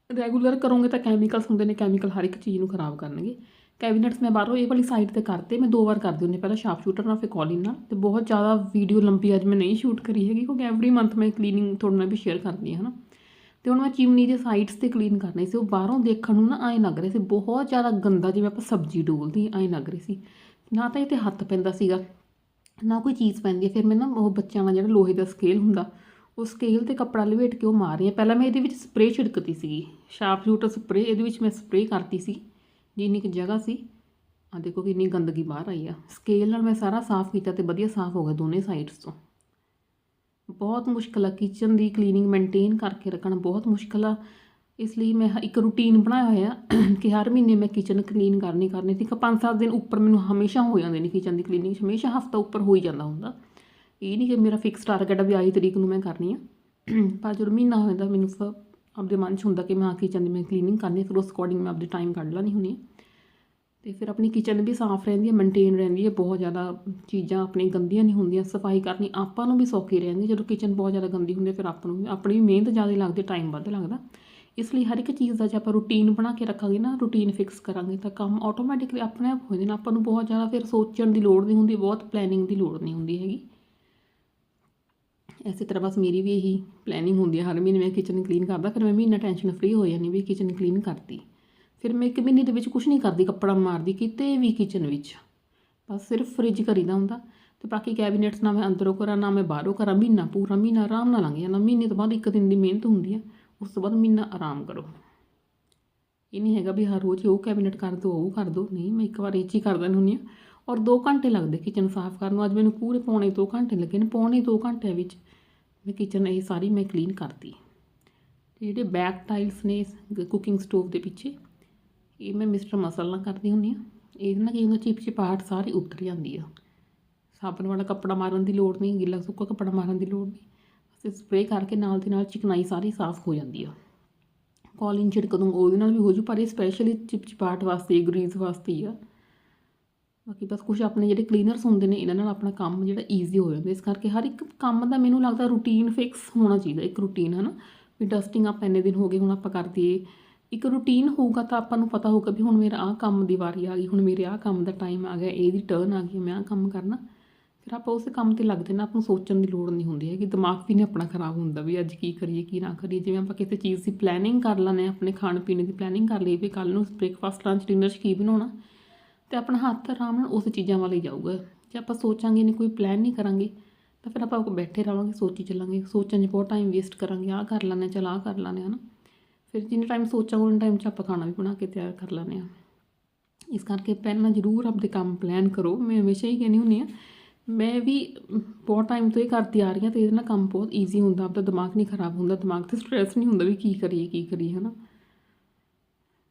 ਰੈਗੂਲਰ ਕਰੋਗੇ ਤਾਂ ਕੈਮੀਕਲਸ ਹੁੰਦੇ ਨੇ ਕੈਮੀਕਲ ਹਰ ਇੱਕ ਚੀਜ਼ ਨੂੰ ਖਰਾਬ ਕਰਨਗੇ। ਕੈਬਿਨਟਸ ਮੈਂ ਬਾਹਰੋਂ ਇਹ ਵਾਲੀ ਸਾਈਡ ਤੇ ਕਰਤੇ, ਮੈਂ ਦੋ ਵਾਰ ਕਰਦੀ ਹੁੰਦੀ ਪਹਿਲਾਂ ਸ਼ਾਰਪ ਸ਼ੂਟਰ ਨਾਲ, ਫਿਰ ਕਾਲਿਨ ਨਾਲ। ਤੇ ਬਹੁਤ ਜ਼ਿਆਦਾ ਵੀਡੀਓ ਲੰਬੀ ਅੱਜ ਮੈਂ ਨਹੀਂ ਸ਼ੂਟ ਕਰੀ ਹੈਗੀ, ਕਿਉਂਕਿ ਐਵਰੀ ਮੰਥ ਮੈਂ ਕਲੀਨਿੰਗ ਤੁਹਾਡੇ ਨਾਲ ਵੀ ਸ਼ੇਅਰ ਕਰਦੀ ਹਾਂ, ਹਨਾ। ਤੇ ਹੁਣ ਮੈਂ ਚਿਮਨੀ ਦੇ ਸਾਈਡਸ ਤੇ ਕਲੀਨ ਕਰਨੀ ਸੀ, ਉਹ ਬਾਹਰੋਂ ਦੇਖਣ ਨੂੰ ਨਾ ਐਂ ਲੱਗ ਰਿਹਾ ਸੀ, ਬਹੁਤ ਜ਼ਿਆਦਾ ਗੰਦਾ ਜਿਵੇਂ ਆਪਾਂ ਸਬਜ਼ੀ ਡੋਲਦੀ ਐਂ ਲੱਗ ਰਹੀ ਸੀ। ਨਾ ਤਾਂ ਇਹ ਤੇ ਹੱਥ ਪੈਂਦਾ ਸੀਗਾ, ਨਾ ਕੋਈ ਚੀਜ਼ ਪੈਂਦੀ ਹੈ, ਫਿਰ ਮੈਂ ਨਾ ਉਹ ਬੱਚਿਆਂ ਦਾ ਜਿਹੜਾ ਲੋਹੇ ਦਾ ਸਕੇਲ ਹੁੰਦਾ, ਉਹ ਸਕੇਲ ਤੇ ਕੱਪੜਾ ਲਵੇਟ ਕੇ ਉਹ ਮਾਰ ਰਹੀ ਹਾਂ। ਪਹਿਲਾਂ ਮੈਂ ਇਹਦੇ ਵਿੱਚ ਸਪਰੇਅ ਛਿੜਕਤੀ ਸੀਗੀ ਸ਼ਾਰਪ ਸ਼ੂਟਰ ਸਪਰੇਅ ਇਹਦੇ ਵਿੱਚ ਮੈਂ ਸਪਰੇਅ ਕਰਤੀ ਸੀ, ਜਿੰਨੀ ਕੁ ਜਗ੍ਹਾ ਸੀ। ਆ ਦੇਖੋ ਕਿੰਨੀ ਗੰਦਗੀ ਬਾਹਰ ਆਈ ਆ। ਸਕੇਲ ਨਾਲ ਮੈਂ ਸਾਰਾ ਸਾਫ਼ ਕੀਤਾ ਤੇ ਵਧੀਆ ਸਾਫ਼ ਹੋ ਗਿਆ ਦੋਨੇ ਸਾਈਡਸ ਤੋਂ। ਬਹੁਤ ਮੁਸ਼ਕਲ ਆ ਕਿਚਨ ਦੀ ਕਲੀਨਿੰਗ ਮੇਨਟੇਨ ਕਰਕੇ ਰੱਖਣਾ, ਬਹੁਤ ਮੁਸ਼ਕਲ ਆ। ਇਸ ਲਈ ਮੈਂ ਇੱਕ ਰੂਟੀਨ ਬਣਾਇਆ ਹੋਇਆ ਕਿ ਹਰ ਮਹੀਨੇ ਮੈਂ ਕਿਚਨ ਕਲੀਨ ਕਰਨੀ ਕਰਨੀ। ਤੇ ਇੱਕ ਪੰਜ ਸੱਤ ਦਿਨ ਉੱਪਰ ਮੈਨੂੰ ਹਮੇਸ਼ਾ ਹੋ ਜਾਂਦੇ ਨੇ ਕਿਚਨ ਦੀ ਕਲੀਨਿੰਗ ਹਮੇਸ਼ਾ ਹਫਤਾ ਉੱਪਰ ਹੋ ਹੀ ਜਾਂਦਾ ਹੁੰਦਾ। ਇਹ ਨਹੀਂ ਕਿ ਮੇਰਾ ਫਿਕਸ ਟਾਰਗੇਟ ਆ ਵੀ ਆਈ ਤਰੀਕ ਨੂੰ ਮੈਂ ਕਰਨੀ ਆ। ਪਰ ਜਦੋਂ ਮਹੀਨਾ ਹੋ ਜਾਂਦਾ, ਮੈਨੂੰ ਫਿਰ ਆਪਦੇ ਮਨ 'ਚ ਹੁੰਦਾ ਕਿ ਮੈਂ ਕਿਚਨ ਦੀ ਮੈਂ ਕਲੀਨਿੰਗ ਕਰਨੀ ਫਿਰ ਉਸ ਅਕੋਰਡਿੰਗ ਮੈਂ ਆਪਦੇ ਟਾਈਮ ਕੱਢ ਲੈਣੀ ਹੁੰਦੀ ਅਤੇ ਫਿਰ ਆਪਣੀ ਕਿਚਨ ਵੀ ਸਾਫ਼ ਰਹਿੰਦੀ ਹੈ ਮੇਨਟੇਨ ਰਹਿੰਦੀ ਹੈ, ਬਹੁਤ ਜ਼ਿਆਦਾ ਚੀਜ਼ਾਂ ਆਪਣੀ ਗੰਦੀਆਂ ਨਹੀਂ ਹੁੰਦੀਆਂ, ਸਫ਼ਾਈ ਕਰਨੀ ਆਪਾਂ ਨੂੰ ਵੀ ਸੌਖੀ ਰਹਿੰਦੀ ਜਦੋਂ ਕਿਚਨ ਬਹੁਤ ਜ਼ਿਆਦਾ ਗੰਦੀ ਹੁੰਦੀ ਫਿਰ ਆਪਾਂ ਨੂੰ ਵੀ, ਆਪਣੀ ਵੀ ਮਿਹਨਤ ਜ਼ਿਆਦਾ ਲੱਗਦੀ ਟਾਈਮ ਵੱਧ ਲੱਗਦਾ। ਇਸ ਲਈ ਹਰ ਇੱਕ ਚੀਜ਼ ਦਾ ਜੇ ਆਪਾਂ ਰੂਟੀਨ ਬਣਾ ਕੇ ਰੱਖਾਂਗੇ ਨਾ ਰੂਟੀਨ ਫਿਕਸ ਕਰਾਂਗੇ, ਤਾਂ ਕੰਮ ਆਟੋਮੈਟਿਕਲੀ ਆਪਣੇ ਆਪ ਹੋ ਜਾਣਾ। ਆਪਾਂ ਨੂੰ ਬਹੁਤ ਜ਼ਿਆਦਾ ਫਿਰ ਸੋਚਣ ਦੀ ਲੋੜ ਨਹੀਂ ਹੁੰਦੀ, ਬਹੁਤ ਪਲੈਨਿੰਗ ਦੀ ਲੋੜ ਨਹੀਂ ਹੁੰਦੀ ਹੈਗੀ। ਐਸੇ ਤਰ੍ਹਾਂ ਬਸ ਮੇਰੀ ਵੀ ਇਹੀ ਪਲੈਨਿੰਗ ਹੁੰਦੀ ਹੈ। ਹਰ ਮਹੀਨੇ ਮੈਂ ਕਿਚਨ ਕਲੀਨ ਕਰਦਾ, ਫਿਰ ਮੈਂ ਮਹੀਨਾ ਟੈਨਸ਼ਨ ਫ੍ਰੀ ਹੋ ਜਾਂਦੀ ਵੀ ਕਿਚਨ ਕਲੀਨ ਕਰਤੀ। ਫਿਰ ਮੈਂ ਇੱਕ ਮਹੀਨੇ ਦੇ ਵਿੱਚ ਕੁਝ ਨਹੀਂ ਕਰਦੀ, ਕੱਪੜਾ ਮਾਰਦੀ, ਕਿਤੇ ਵੀ ਕਿਚਨ ਵਿੱਚ। ਬਸ ਸਿਰਫ ਫ੍ਰਿਜ ਕਰੀਦਾ ਹੁੰਦਾ। ਤੇ ਬਾਕੀ ਕੈਬਨਿਟਸ ਨਾ ਮੈਂ ਅੰਦਰੋਂ ਕਰਾਂ, ਨਾ ਮੈਂ ਬਾਹਰੋਂ ਕਰਾਂ, ਮਹੀਨਾ ਪੂਰਾ ਮਹੀਨਾ ਆਰਾਮ ਨਾਲ ਲੰਘ ਜਾਂਦਾ। ਮਹੀਨੇ ਤੋਂ ਬਾਅਦ ਇੱਕ ਦਿਨ ਦੀ ਮਿਹਨਤ ਹੁੰਦੀ ਹੈ ਉਸ ਤੋਂ ਬਾਅਦ ਮਹੀਨਾ ਆਰਾਮ ਕਰੋ। ਇਹ ਨਹੀਂ ਹੈਗਾ ਵੀ ਹਰ ਰੋਜ਼ ਉਹ ਕੈਬਨਿਟ ਕਰ ਦੋ, ਉਹ ਕਰ ਦੋ। ਨਹੀਂ, ਮੈਂ ਇੱਕ ਵਾਰ ਇਹ ਚੀ ਕਰ ਦਿੰਦੀ ਹੁੰਦੀ ਹਾਂ ਔਰ 2 ਘੰਟੇ ਲੱਗਦੇ ਕਿਚਨ ਸਾਫ਼ ਕਰਨ ਨੂੰ। ਅੱਜ ਮੈਨੂੰ ਪੂਰੇ ਪੌਣੇ 2 ਘੰਟੇ ਲੱਗੇ ਨੇ। ਪੌਣੇ 2 ਘੰਟਿਆਂ ਵਿੱਚ ਮੈਂ ਕਿਚਨ ਇਹ ਸਾਰੀ ਮੈਂ ਕਲੀਨ ਕਰਤੀ। ਤੇ ਜਿਹੜੇ ਬੈਕ ਟਾਈਲਸ ਨੇ ਕੁਕਿੰਗ ਸਟੋਵ ਦੇ ਪਿੱਛੇ ਇਹ ਮੈਂ ਮਿਸਟਰ ਮਸਲ ਨਾਲ ਕਰਦੀ ਹੁੰਦੀ ਆ ਇਹਦੇ ਨਾਲ ਕੀ ਹੁੰਦਾ ਚਿਪ ਚਿਪਾਹਟ ਸਾਰੀ ਉਤਰ ਜਾਂਦੀ ਆ। ਸਾਬਣ ਵਾਲਾ ਕੱਪੜਾ ਮਾਰਨ ਦੀ ਲੋੜ ਨਹੀਂ, ਗਿੱਲਾ ਸੁੱਕਾ ਕੱਪੜਾ ਮਾਰਨ ਦੀ ਲੋੜ ਨਹੀਂ। ਅਸੀਂ ਸਪਰੇਅ ਕਰਕੇ ਨਾਲ ਦੀ ਨਾਲ ਚਿਕਨਾਈ ਸਾਰੀ ਸਾਫ਼ ਹੋ ਜਾਂਦੀ ਆ। ਕਾਲਿੰਗ ਛਿੜਕ ਦੂੰ ਉਹਦੇ ਨਾਲ ਵੀ ਹੋ ਜੂ, ਪਰ ਇਹ ਸਪੈਸ਼ਲੀ ਚਿਪਚਿਪਾਹਟ ਵਾਸਤੇ ਗਰੀਜ਼ ਵਾਸਤੇ ਹੀ ਆ। ਬਾਕੀ ਬਸ ਕੁਝ ਆਪਣੇ ਜਿਹੜੇ ਕਲੀਨਰਸ ਹੁੰਦੇ ਨੇ, ਇਹਨਾਂ ਨਾਲ ਆਪਣਾ ਕੰਮ ਜਿਹੜਾ ਈਜ਼ੀ ਹੋ ਜਾਂਦਾ। ਇਸ ਕਰਕੇ ਹਰ ਇੱਕ ਕੰਮ ਦਾ ਮੈਨੂੰ ਲੱਗਦਾ ਰੂਟੀਨ ਫਿਕਸ ਹੋਣਾ ਚਾਹੀਦਾ, ਇੱਕ ਰੂਟੀਨ ਹੈ ਨਾ ਵੀ ਡਸਟਿੰਗ ਆਪਾਂ ਇੰਨੇ ਦਿਨ ਹੋ ਗਏ, ਹੁਣ ਆਪਾਂ ਕਰ ਦਈਏ। ਇੱਕ ਰੂਟੀਨ ਹੋਊਗਾ ਤਾਂ ਆਪਾਂ ਨੂੰ ਪਤਾ ਹੋਊਗਾ ਵੀ ਹੁਣ ਮੇਰਾ ਆਹ ਕੰਮ ਦੀ ਵਾਰੀ ਆ ਗਈ, ਹੁਣ ਮੇਰੇ ਆਹ ਕੰਮ ਦਾ ਟਾਈਮ ਆ ਗਿਆ, ਇਹਦੀ ਟਰਨ ਆ ਗਈ, ਮੈਂ ਆਹ ਕੰਮ ਕਰਨਾ। ਫਿਰ ਆਪਾਂ ਉਸੇ ਕੰਮ ਤੇ ਲੱਗਦੇ ਨਾ ਆਪਾਂ ਨੂੰ ਸੋਚਣ ਦੀ ਲੋੜ ਨਹੀਂ ਹੁੰਦੀ ਹੈ ਕਿ ਦਿਮਾਗ ਵੀ ਨਹੀਂ ਆਪਣਾ ਖਰਾਬ ਹੁੰਦਾ ਵੀ ਅੱਜ ਕੀ ਕਰੀਏ, ਕੀ ਨਾ ਕਰੀਏ। ਜਿਵੇਂ ਆਪਾਂ ਕਿਸੇ ਚੀਜ਼ ਦੀ ਪਲੈਨਿੰਗ ਕਰ ਲੈਂਦੇ ਹਾਂ, ਆਪਣੇ ਖਾਣ ਪੀਣ ਦੀ ਪਲੈਨਿੰਗ ਕਰ ਲਈ ਵੀ ਕੱਲ ਨੂੰ ਬ੍ਰੇਕਫਾਸਟ ਲੰਚ ਡਿਨਰ 'ਚ ਕੀ ਬਣਾਉਣਾ, ਤੇ ਆਪਣਾ ਹੱਥ ਆਰਾਮ ਨਾਲ ਉਸ ਚੀਜ਼ਾਂ ਵੱਲ ਹੀ ਜਾਊਗਾ। ਜੇ ਆਪਾਂ ਸੋਚਾਂਗੇ ਨਹੀਂ ਕੋਈ ਪਲਾਨ ਨਹੀਂ ਕਰਾਂਗੇ, ਤਾਂ ਫਿਰ ਆਪਾਂ ਬੈਠੇ ਰਹਾਂਗੇ, ਸੋਚੀ ਚੱਲਾਂਗੇ, ਸੋਚਣ 'ਚ ਬਹੁਤ ਟਾਈਮ ਵੇਸਟ ਕਰਾਂਗੇ, ਆਹ ਕਰ ਲੈਂਦੇ ਹਾਂ, ਚਲ ਆਹ ਕਰ ਲੈਂਦੇ ਹਾਂ ਨਾ ਫਿਰ ਜਿੰਨੇ ਟਾਈਮ ਸੋਚਾਂਗੇ ਉਹਨਾਂ ਟਾਈਮ 'ਚ ਆਪਾਂ ਖਾਣਾ ਵੀ ਬਣਾ ਕੇ ਤਿਆਰ ਕਰ ਲੈਂਦੇ ਹਾਂ। ਇਸ ਕਰਕੇ ਪਹਿਲਾਂ ਜ਼ਰੂਰ ਆਪਦੇ ਕੰਮ ਪਲਾਨ ਕਰੋ। ਮੈਂ ਹਮੇਸ਼ਾ ਹੀ ਕਹਿੰਦੀ ਹੁੰਦੀ ਹਾਂ, ਮੈਂ ਵੀ ਬਹੁਤ ਟਾਈਮ ਤੋਂ ਇਹ ਕਰਦੀ ਆ ਰਹੀ ਹਾਂ ਤੇ ਇਹਦੇ ਨਾਲ ਕੰਮ ਬਹੁਤ ਈਜ਼ੀ ਹੁੰਦਾ। ਆਪਦਾ ਦਿਮਾਗ ਨਹੀਂ ਖਰਾਬ ਹੁੰਦਾ। ਦਿਮਾਗ ਤੇ ਸਟ੍ਰੈਸ ਨਹੀਂ ਹੁੰਦਾ ਵੀ ਕੀ ਕਰੀਏ ਕੀ ਕਰੀਏ, ਹਨਾ।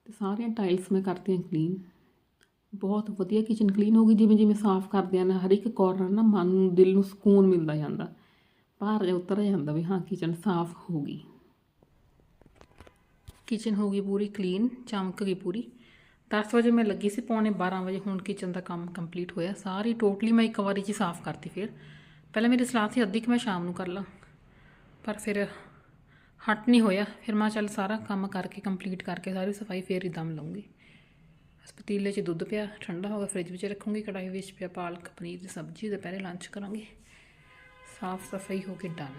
ਤੇ ਸਾਰੀਆਂ ਟਾਈਲਸ ਮੈਂ ਕਰਦੀ ਕਲੀਨ ਬਹੁਤ ਵਧੀਆ ਕਿਚਨ ਕਲੀਨ ਹੋ ਗਈ। ਜਿਵੇਂ ਜਿਵੇਂ ਸਾਫ਼ ਕਰਦੇ ਆ ਨਾ, ਹਰ ਇੱਕ ਕੋਰਨਰ ਨਾ ਮਨ ਨੂੰ ਦਿਲ ਨੂੰ ਸਕੂਨ ਮਿਲਦਾ ਜਾਂਦਾ। ਬਾਹਰ ਜਾ ਉਤਰ ਜਾਂਦਾ ਵੀ ਹਾਂ ਕਿਚਨ ਸਾਫ਼ ਹੋ ਗਈ। ਕਿਚਨ ਹੋ ਗਈ ਪੂਰੀ ਕਲੀਨ ਚਮਕ ਗਈ ਪੂਰੀ। 10 ਵਜੇ ਮੈਂ ਲੱਗੀ ਸੀ ਪੌਣੇ 12 ਵਜੇ, ਹੁਣ ਕਿਚਨ ਦਾ ਕੰਮ ਕੰਪਲੀਟ ਹੋਇਆ। ਸਾਰੀ ਟੋਟਲੀ ਮੈਂ ਇੱਕ ਵਾਰੀ 'ਚ ਹੀ ਸਾਫ਼ ਕਰਤੀ ਫਿਰ। ਪਹਿਲਾਂ ਮੇਰੀ ਸਲਾਹ ਸੀ ਅੱਧੀ ਕਿ ਮੈਂ ਸ਼ਾਮ ਨੂੰ ਕਰ ਲਾਂ, ਪਰ ਫਿਰ ਹਟ ਨਹੀਂ ਹੋਇਆ। ਫਿਰ ਮੈਂ ਚੱਲ ਸਾਰਾ ਕੰਮ ਕਰਕੇ ਕੰਪਲੀਟ ਕਰਕੇ ਸਾਰੀ ਸਫ਼ਾਈ ਫੇਰ ਹੀ ਦਮ ਲਵਾਂਗੀ ਪਤੀਲੇ 'ਚ ਦੁੱਧ ਪਿਆ, ਠੰਡਾ ਹੋ ਗਿਆ ਫ੍ਰਿਜ ਵਿੱਚ ਰੱਖੂੰਗੀ ਕੜਾਈ ਵਿੱਚ ਪਿਆ ਪਾਲਕ, ਪਨੀਰ ਦੀ ਸਬਜ਼ੀ, ਦੁਪਹਿਰੇ ਲੰਚ ਕਰਾਂਗੇ। ਸਾਫ਼ ਸਫ਼ਾਈ ਹੋ ਕੇ ਡਨ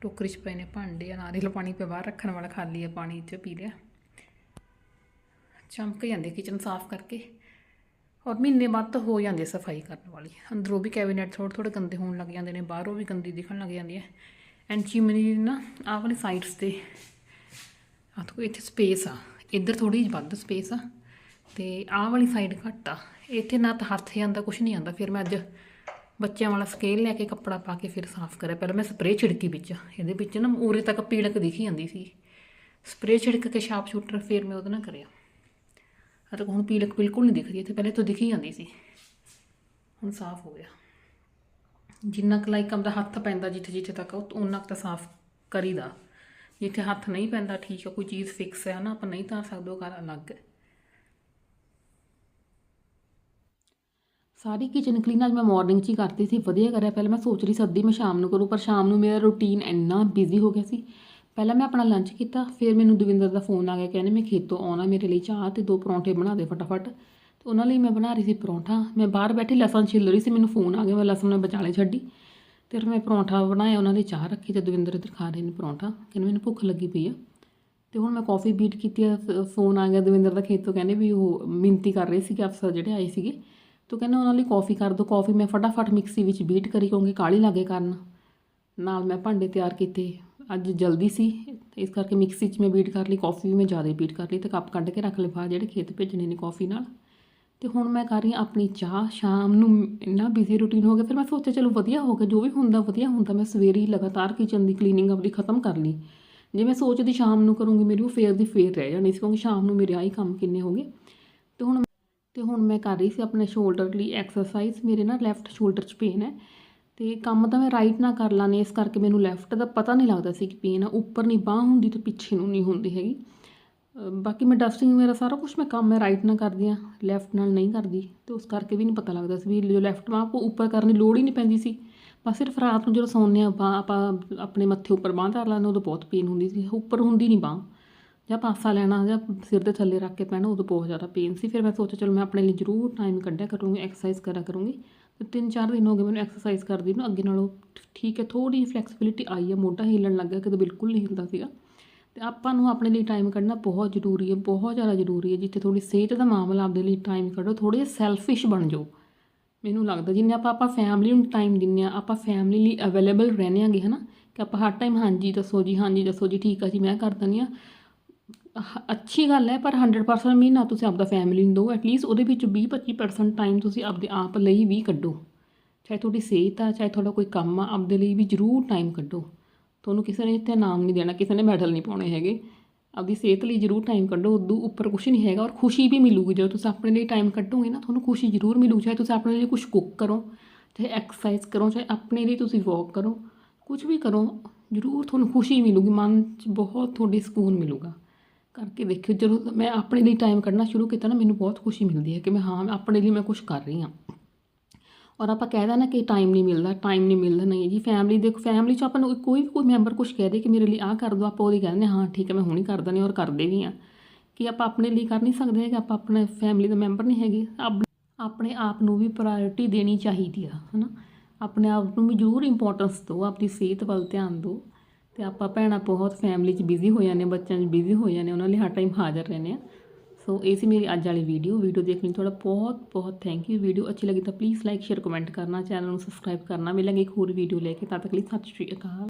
ਟੋਕਰੀ 'ਚ ਪਏ ਨੇ ਭਾਂਡੇ ਆ ਨਾਰੀਅਲ ਪਾਣੀ ਪਿਆ, ਬਾਹਰ ਰੱਖਣ ਵਾਲਾ ਖਾਲੀ ਆ ਪਾਣੀ 'ਚ ਪੀ ਲਿਆ। ਚਮਕ ਜਾਂਦੇ ਕਿਚਨ ਸਾਫ਼ ਕਰਕੇ। ਔਰ ਮਹੀਨੇ ਬਾਅਦ ਤਾਂ ਹੋ ਜਾਂਦੀ ਸਫ਼ਾਈ ਕਰਨ ਵਾਲੀ। ਅੰਦਰੋਂ ਵੀ ਕੈਬਨਿਟ ਥੋੜ੍ਹੇ ਥੋੜ੍ਹੇ ਗੰਦੇ ਹੋਣ ਲੱਗ ਜਾਂਦੇ ਨੇ, ਬਾਹਰੋਂ ਵੀ ਗੰਦੀ ਦਿਖਣ ਲੱਗ ਜਾਂਦੀ ਹੈ ਐਂਡ ਚਿਮਨੀ ਨਾ, ਆਹ ਵਾਲੀ ਸਾਈਡਸ ਤੇ ਆ ਤੋਂ ਇੱਥੇ ਸਪੇਸ ਆ। ਇੱਧਰ ਥੋੜੀ ਜਿਹੀ ਵੱਧ ਸਪੇਸ ਆ। ਤੇ ਆਹ ਵਾਲੀ ਸਾਈਡ ਘੱਟ ਆ। ਇੱਥੇ ਨਾ ਤਾਂ ਹੱਥ ਜਾਂਦਾ ਕੁਝ ਨਹੀਂ ਆਉਂਦਾ ਫਿਰ ਮੈਂ ਅੱਜ ਬੱਚਿਆਂ ਵਾਲਾ ਸਕੇਲ ਲੈ ਕੇ ਕੱਪੜਾ ਪਾ ਕੇ ਫਿਰ ਸਾਫ਼ ਕਰਿਆ। ਪਹਿਲਾਂ ਮੈਂ ਸਪਰੇਅ ਛਿੜਕੀ ਵਿੱਚ, ਇਹਦੇ ਵਿੱਚ ਨਾ ਉਰੇ ਤੱਕ ਪੀੜਕ ਦਿਖੀ ਜਾਂਦੀ ਸੀ। ਸਪਰੇਅ ਛਿੜਕ ਕੇ ਸ਼ਾਰਪ ਸ਼ੂਟਰ ਫਿਰ ਮੈਂ ਉਹਦੇ ਨਾਲ ਕਰਿਆ। ਅਤੇ ਹੁਣ ਪੀੜਕ ਬਿਲਕੁਲ ਨਹੀਂ ਦਿਖਦੀ, ਇੱਥੇ ਪਹਿਲੇ ਤੋਂ ਦਿਖੀ ਜਾਂਦੀ ਸੀ। ਹੁਣ ਸਾਫ਼ ਹੋ ਗਿਆ। ਜਿੰਨਾ ਕੁ ਲਾਈਕ ਆਪਦਾ ਹੱਥ ਪੈਂਦਾ ਜਿੱਥੇ ਜਿੱਥੇ ਤੱਕ ਉਹਨਾਂ ਕੁ ਤਾਂ ਸਾਫ਼ ਕਰੀਦਾ। ਜਿੱਥੇ ਹੱਥ ਨਹੀਂ ਪੈਂਦਾ, ਠੀਕ ਹੈ ਕੋਈ ਚੀਜ਼ ਫਿਕਸ ਹੈ ਨਾ, ਆਪਾਂ ਨਹੀਂ ਧਾਰ ਸਕਦੇ, ਉਹ ਗੱਲ ਅਲੱਗ ਹੈ। ਸਾਰੀ ਕਿਚਨ ਕਲੀਨ ਅੱਜ ਮੈਂ ਮਾਰਨਿੰਗ 'ਚ ਹੀ ਕਰਤੀ ਸੀ, ਵਧੀਆ ਕਰਿਆ। ਪਹਿਲਾਂ ਮੈਂ ਸੋਚ ਰਹੀ ਸੱਦੀ ਮੈਂ ਸ਼ਾਮ ਨੂੰ ਕਰੂੰ, ਪਰ ਸ਼ਾਮ ਨੂੰ ਮੇਰਾ ਰੂਟੀਨ ਇੰਨਾ ਬਿਜ਼ੀ ਹੋ ਗਿਆ ਸੀ। ਪਹਿਲਾਂ ਮੈਂ ਆਪਣਾ ਲੰਚ ਕੀਤਾ, ਫਿਰ ਮੈਨੂੰ ਦਵਿੰਦਰ ਦਾ ਫੋਨ ਆ ਗਿਆ, ਕਹਿੰਦੇ ਮੈਂ ਖੇਤੋਂ ਆਉਣਾ, ਮੇਰੇ ਲਈ ਚਾਹ ਤੇ ਦੋ ਪਰੌਂਠੇ ਬਣਾ ਦੇ ਫਟਾਫਟ। ਤੇ ਉਹਨਾਂ ਲਈ ਮੈਂ ਬਣਾ ਰਹੀ ਸੀ ਪਰੌਂਠਾ। ਮੈਂ ਬਾਹਰ ਬੈਠੀ ਲਸਣ ਛਿੱਲ ਰਹੀ ਸੀ, ਮੈਨੂੰ ਫੋਨ ਆ ਗਿਆ, ਮੈਂ ਲਸਣ ਮੈਂ ਬਚਾਲੇ ਛੱਡੀ। ਤੇ ਫਿਰ ਮੈਂ ਪਰੌਂਠਾ ਬਣਾਇਆ, ਉਹਨਾਂ ਲਈ ਚਾਹ ਰੱਖੀ ਤੇ ਦਵਿੰਦਰ ਇੱਧਰ ਖਾ ਰਹੇ ਨੇ ਪਰੌਂਠਾ। ਕਹਿੰਦੇ ਮੈਨੂੰ ਭੁੱਖ ਲੱਗੀ ਪਈ ਆ। ਤੇ ਹੁਣ ਮੈਂ ਕਾਫੀ ਬੀਟ ਕੀਤੀ ਆ ਫੋਨ ਆ ਗਿਆ ਦਵਿੰਦਰ ਦਾ ਖੇਤੋਂ, ਕਹਿੰਦੇ ਵੀ ਉਹ ਮਿੰਤੀ ਕਰ ਰਹੇ ਸੀ ਕਿ ਅਫਸਰ ਜਿਹੜੇ ਆਏ ਸੀਗੇ। ਤੂੰ ਕਹਿੰਦਾ ਉਹਨਾਂ ਲਈ ਕਾਫੀ ਕਰ ਦਿਓ ਕਾਫੀ ਮੈਂ ਫਟਾਫਟ ਮਿਕਸੀ ਵਿੱਚ ਬੀਟ ਕਰੀ ਕਿਉਂਕਿ ਕਾਲੀ ਲਾਗੇ ਕਰਨ। ਨਾਲ ਮੈਂ ਭਾਂਡੇ ਤਿਆਰ ਕੀਤੇ, ਅੱਜ ਜਲਦੀ ਸੀ ਇਸ ਕਰਕੇ ਮਿਕਸੀ 'ਚ ਮੈਂ ਬੀਟ ਕਰ ਲਈ, ਕਾਫੀ ਵੀ ਮੈਂ ਜ਼ਿਆਦਾ ਬੀਟ ਕਰ ਲਈ, ਤੇ ਕੱਪ ਕੱਢ ਕੇ ਰੱਖ ਲਏ ਬਾਹਰ ਜਿਹੜੇ ਖੇਤ ਭੇਜਣੇ ਨੇ ਕਾਫੀ ਨਾਲ। ਤੇ ਹੁਣ ਮੈਂ ਕਰ ਰਹੀ ਹਾਂ ਆਪਣੀ ਚਾਹ, ਸ਼ਾਮ ਨੂੰ ਇੰਨਾ ਬਿਜ਼ੀ ਰੂਟੀਨ ਹੋ ਗਿਆ, ਫਿਰ ਮੈਂ ਸੋਚਿਆ ਚਲੋ ਵਧੀਆ ਹੋ ਗਿਆ, ਜੋ ਵੀ ਹੁੰਦਾ ਵਧੀਆ ਹੁੰਦਾ, ਮੈਂ ਸਵੇਰੇ ਹੀ ਲਗਾਤਾਰ ਕਿਚਨ ਦੀ ਕਲੀਨਿੰਗ ਆਪਣੀ ਖਤਮ ਕਰ ਲਈ। ਜੇ ਮੈਂ ਸੋਚਦੀ ਸ਼ਾਮ ਨੂੰ ਕਰੂੰਗੀ, ਮੇਰੀ ਉਹ ਫੇਰ ਦੀ ਫੇਰ ਰਹਿ ਜਾਣੀ ਸੀ, ਕਿਉਂਕਿ ਸ਼ਾਮ ਨੂੰ ਮੇਰੇ ਆਹੀ ਕੰਮ ਕਿੰਨੇ ਹੋ ਗਏ। ਤੇ ਹੁਣ ਤੇ ਹੁਣ ਮੈਂ ਕਰ ਰਹੀ ਸੀ ਆਪਣੇ ਸ਼ੋਲਡਰ ਲਈ ਐਕਸਰਸਾਈਜ਼ ਮੇਰੇ ਨਾ ਲੈਫਟ ਸ਼ੋਲਡਰ 'ਚ ਪੇਨ ਹੈ ਤੇ ਕੰਮ ਤਾਂ ਮੈਂ ਰਾਈਟ ਨਾਲ ਕਰ ਲਾਂਗੀ ਇਸ ਕਰਕੇ ਮੈਨੂੰ ਲੈਫਟ ਦਾ ਪਤਾ ਨਹੀਂ ਲੱਗਦਾ ਸੀ ਕਿ ਪੇਨ ਆ, ਉੱਪਰ ਨਹੀਂ ਬਾਹ ਹੁੰਦੀ ਤੇ ਪਿੱਛੇ ਨੂੰ ਨਹੀਂ ਹੁੰਦੀ ਹੈਗੀ। ਬਾਕੀ ਮੈਂ ਡਸਟਿੰਗ ਮੇਰਾ ਸਾਰਾ ਕੁਝ ਮੈਂ ਕੰਮ ਮੈਂ ਰਾਈਟ ਨਾਲ ਕਰਦੀ ਆ ਲੈਫਟ ਨਾਲ ਨਹੀਂ ਕਰਦੀ, ਤੇ ਉਸ ਕਰਕੇ ਵੀ ਨਹੀਂ ਪਤਾ ਲੱਗਦਾ ਸੀ ਵੀ ਜੋ ਲੈਫਟ ਬਾਂਹ ਆਪਾਂ ਉੱਪਰ ਕਰਨ ਦੀ ਲੋੜ ਹੀ ਨਹੀਂ ਪੈਂਦੀ ਸੀ। ਬਸ ਸਿਰਫ ਰਾਤ ਨੂੰ ਜਦੋਂ ਸੌਂਦੇ ਆ ਬਾਂਹ ਆਪਾਂ ਆਪਣੇ ਮੱਥੇ ਉੱਪਰ ਬਾਂਹ ਧਰ ਲੈਂਦੇ ਉਦੋਂ ਬਹੁਤ ਪੇਨ ਹੁੰਦੀ ਸੀ, ਉੱਪਰ ਹੁੰਦੀ ਨਹੀਂ ਬਾਂਹ। ਜਾਂ ਪਾਸਾ ਲੈਣਾ ਜਾਂ ਸਿਰ ਦੇ ਥੱਲੇ ਰੱਖ ਕੇ ਪੈਣਾ ਉਦੋਂ ਬਹੁਤ ਜ਼ਿਆਦਾ ਪੇਨ ਸੀ। ਫਿਰ ਮੈਂ ਸੋਚਿਆ, ਚਲੋ ਮੈਂ ਆਪਣੇ ਲਈ ਜ਼ਰੂਰ ਟਾਈਮ ਕੱਢਿਆ ਕਰੂੰਗੀ ਐਕਸਰਸਾਈਜ਼ ਕਰਿਆ ਕਰੂੰਗੀ। ਤੇ ਤਿੰਨ ਚਾਰ ਦਿਨ ਹੋ ਗਏ ਮੈਨੂੰ ਐਕਸਰਸਾਈਜ਼ ਕਰਦੀ ਨੂੰ, ਅੱਗੇ ਨਾਲੋਂ ਠੀਕ ਹੈ ਥੋੜੀ ਫਲੈਕਸੀਬਿਲਿਟੀ ਆਈ ਹੈ ਮੋਢਾ ਹਿੱਲਣ ਲੱਗ ਗਿਆ ਕਿਤੇ ਬਿਲਕੁਲ ਨਹੀਂ ਹਿਲਦਾ ਸੀਗਾ। ਤੇ ਆਪਾਂ ਨੂੰ ਆਪਣੇ ਲਈ ਟਾਈਮ ਕੱਢਣਾ ਬਹੁਤ ਜ਼ਰੂਰੀ ਹੈ, ਬਹੁਤ ਜ਼ਿਆਦਾ ਜ਼ਰੂਰੀ ਹੈ। ਜਿੱਥੇ ਥੋੜੀ ਸਿਹਤ ਦਾ ਮਾਮਲਾ ਆਪਦੇ ਲਈ ਟਾਈਮ ਕੱਢੋ ਥੋੜੇ ਜਿਹਾ ਸੈਲਫਿਸ਼ ਬਣ ਜਾਓ। ਮੈਨੂੰ ਲੱਗਦਾ, ਜਿੰਨੇ ਆਪਾਂ ਆਪਾਂ ਫੈਮਿਲੀ ਨੂੰ ਟਾਈਮ ਦਿੰਨੇ ਆ ਆਪਾਂ ਫੈਮਿਲੀ ਲਈ ਅਵੇਲੇਬਲ ਰਹਿੰਦੇ ਆਂਗੇ ਹਨਾ? ਕਿ ਆਪਾਂ ਹਰ ਟਾਈਮ ਹਾਂਜੀ ਦੱਸੋ ਜੀ, ਹਾਂਜੀ ਦੱਸੋ ਜੀ, ਠੀਕ ਆ ਜੀ, ਮੈਂ ਕਰ ਦਿੰਦੀ ਆ ਅੱਛੀ ਗੱਲ ਹੈ, ਪਰ 100% ਮਹੀਨਾ ਤੁਸੀਂ ਆਪਦਾ ਫੈਮਿਲੀ ਨੂੰ ਦਿਓ ਐਟਲੀਸਟ ਉਹਦੇ ਵਿੱਚ 20-25% ਟਾਈਮ ਤੁਸੀਂ ਆਪਦੇ ਆਪ ਲਈ ਵੀ ਕੱਢੋ। ਚਾਹੇ ਤੁਹਾਡੀ ਸਿਹਤ ਆ, ਚਾਹੇ ਤੁਹਾਡਾ ਕੋਈ ਕੰਮ ਆ, ਆਪਦੇ ਲਈ ਵੀ ਜ਼ਰੂਰ ਟਾਈਮ ਕੱਢੋ। ਤੁਹਾਨੂੰ ਕਿਸੇ ਨੇ ਇੱਥੇ ਨਾਮ ਨਹੀਂ ਦੇਣਾ, ਕਿਸੇ ਨੇ ਮੈਡਲ ਨਹੀਂ ਪਾਉਣੇ ਹੈਗੇ। ਆਪਦੀ ਸਿਹਤ ਲਈ ਜ਼ਰੂਰ ਟਾਈਮ ਕੱਢੋ, ਉਦੋਂ ਉੱਪਰ ਕੁਝ ਨਹੀਂ ਹੈਗਾ ਔਰ ਖੁਸ਼ੀ ਵੀ ਮਿਲੂਗੀ। ਜਦੋਂ ਤੁਸੀਂ ਆਪਣੇ ਲਈ ਟਾਈਮ ਕੱਢੋਗੇ ਨਾ, ਤੁਹਾਨੂੰ ਖੁਸ਼ੀ ਜ਼ਰੂਰ ਮਿਲੂ ਚਾਹੇ ਤੁਸੀਂ ਆਪਣੇ ਲਈ ਕੁਝ ਕੁੱਕ ਕਰੋ, ਚਾਹੇ ਐਕਸਰਸਾਈਜ਼ ਕਰੋ, ਚਾਹੇ ਆਪਣੇ ਲਈ ਤੁਸੀਂ ਵਾਕ ਕਰੋ ਕੁਝ ਵੀ ਕਰੋ, ਜ਼ਰੂਰ ਤੁਹਾਨੂੰ ਖੁਸ਼ੀ ਮਿਲੂਗੀ, ਮਨ 'ਚ ਬਹੁਤ ਤੁਹਾਡੇ ਸਕੂਨ ਮਿਲੂਗਾ। ਕਰਕੇ ਦੇਖਿਓ ਜਦੋਂ ਮੈਂ ਆਪਣੇ ਲਈ ਟਾਈਮ ਕੱਢਣਾ ਸ਼ੁਰੂ ਕੀਤਾ ਨਾ, ਮੈਨੂੰ ਬਹੁਤ ਖੁਸ਼ੀ ਮਿਲਦੀ ਹੈ ਕਿ ਮੈਂ ਹਾਂ ਆਪਣੇ ਲਈ ਮੈਂ ਕੁਝ ਕਰ ਰਹੀ ਹਾਂ। ਔਰ ਆਪਾਂ ਕਹਿਦਾ ਨਾ ਕਿ ਟਾਈਮ ਨਹੀਂ ਮਿਲਦਾ ਟਾਈਮ ਨਹੀਂ ਮਿਲਦਾ, ਨਹੀਂ ਜੀ ਫੈਮਿਲੀ ਦੇ ਫੈਮਿਲੀ 'ਚ ਆਪਾਂ ਨੂੰ ਕੋਈ ਵੀ ਕੋਈ ਮੈਂਬਰ ਕੁਝ ਕਹਿ ਦੇ ਕਿ ਮੇਰੇ ਲਈ ਆਹ ਕਰ ਦੋ, ਆਪਾਂ ਉਹਦੀ ਕਹਿੰਦੇ ਹਾਂ ਠੀਕ ਹੈ, ਮੈਂ ਹੁਣੀ ਕਰ ਦਿੰਦੀ ਔਰ ਕਰਦੇ ਵੀ ਆ ਕਿ ਆਪਾਂ ਆਪਣੇ ਲਈ ਕਰ ਨਹੀਂ ਸਕਦੇ ਹੈਗੇ, ਆਪਾਂ ਆਪਣੇ ਫੈਮਿਲੀ ਦਾ ਮੈਂਬਰ ਨਹੀਂ ਹੈਗੇ। ਆਪਣੇ ਆਪ ਨੂੰ ਵੀ ਪ੍ਰਾਇੋਰਟੀ ਦੇਣੀ ਚਾਹੀਦੀ ਆ, ਹਨਾ? ਆਪਣੇ ਆਪ ਨੂੰ ਵੀ ਜ਼ਰੂਰ ਇੰਪੋਰਟੈਂਸ ਦਿਓ ਆਪਣੀ ਸਿਹਤ ਵੱਲ ਧਿਆਨ ਦਿਓ। ਤੇ ਆਪਾਂ ਭੈਣਾਂ ਬਹੁਤ ਫੈਮਿਲੀ 'ਚ ਬਿਜ਼ੀ ਹੋ ਜਾਂਦੇ ਬੱਚਿਆਂ 'ਚ ਬਿਜ਼ੀ ਹੋ ਜਾਂਦੇ ਉਹਨਾਂ ਲਈ ਹਰ ਟਾਈਮ ਹਾਜ਼ਰ ਰਹਿੰਦੇ ਆ ਸੋ ਇਹ ਸੀ ਮੇਰੀ ਅੱਜ ਵਾਲੀ ਵੀਡੀਓ ਵੀਡੀਓ ਦੇਖਣ ਲਈ ਤੁਹਾਡਾ ਬਹੁਤ ਬਹੁਤ ਥੈਂਕ ਯੂ ਵੀਡੀਓ ਅੱਛੀ ਲੱਗੀ ਤਾਂ ਪਲੀਜ਼ ਲਾਈਕ ਸ਼ੇਅਰ ਕਮੈਂਟ ਕਰਨਾ ਚੈਨਲ ਨੂੰ ਸਬਸਕ੍ਰਾਈਬ ਕਰਨਾ। ਮਿਲਾਂਗੇ ਇੱਕ ਹੋਰ ਵੀਡੀਓ ਲੈ ਕੇ। ਤਦ ਤੱਕ ਲਈ ਸਤਿ ਸ਼੍ਰੀ ਅਕਾਲ।